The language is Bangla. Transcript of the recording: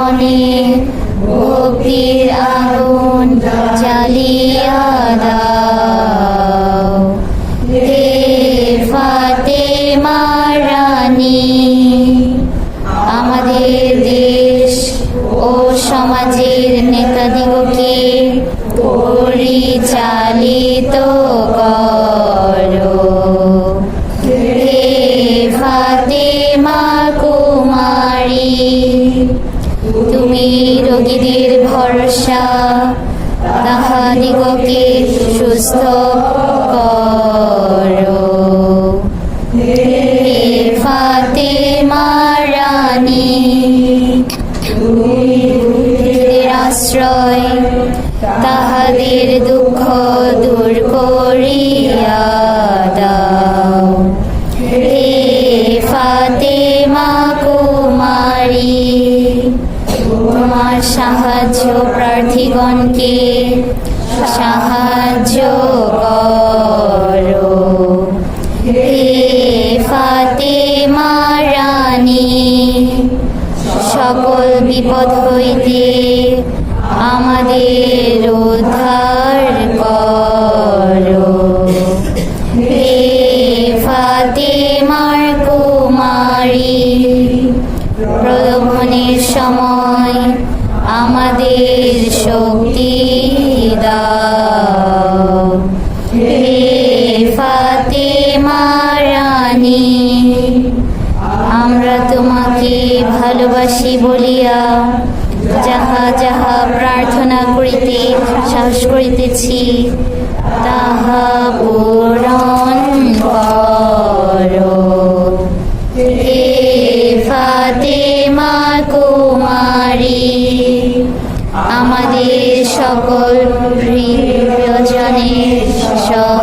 মনে ভক্তির আগুন জ্বালিয়া দাও। হে ফাতেমা রানী আমাদের দেশ ও সমাজের নেতাদিগকে পরিচালিত করো। রোগীদের ভরসা, তাহাদিগকে সুস্থ করো। হে ফাতেমা রানী, তুমি দুঃখীদের আশ্রয়, তাহাদের দুঃখ দূর করিয়া প্রার্থীগণকে সাহায্য করো। হে ফাতেমা রানী সকল বিপদ হইতে আমাদের উদ্ধার করো। হে ফাতেমার কুমারী প্রলোভনের সময় আমাদের শক্তি দাও। হে ফাতেমা রানী, আমরা তোমাকে ভালোবাসি বলিয়া যাহা যাহা প্রার্থনা করিতে, সাহস করিতেছি, তাহা পূরণ করো। আমাদের সকল প্রিয়জনের সব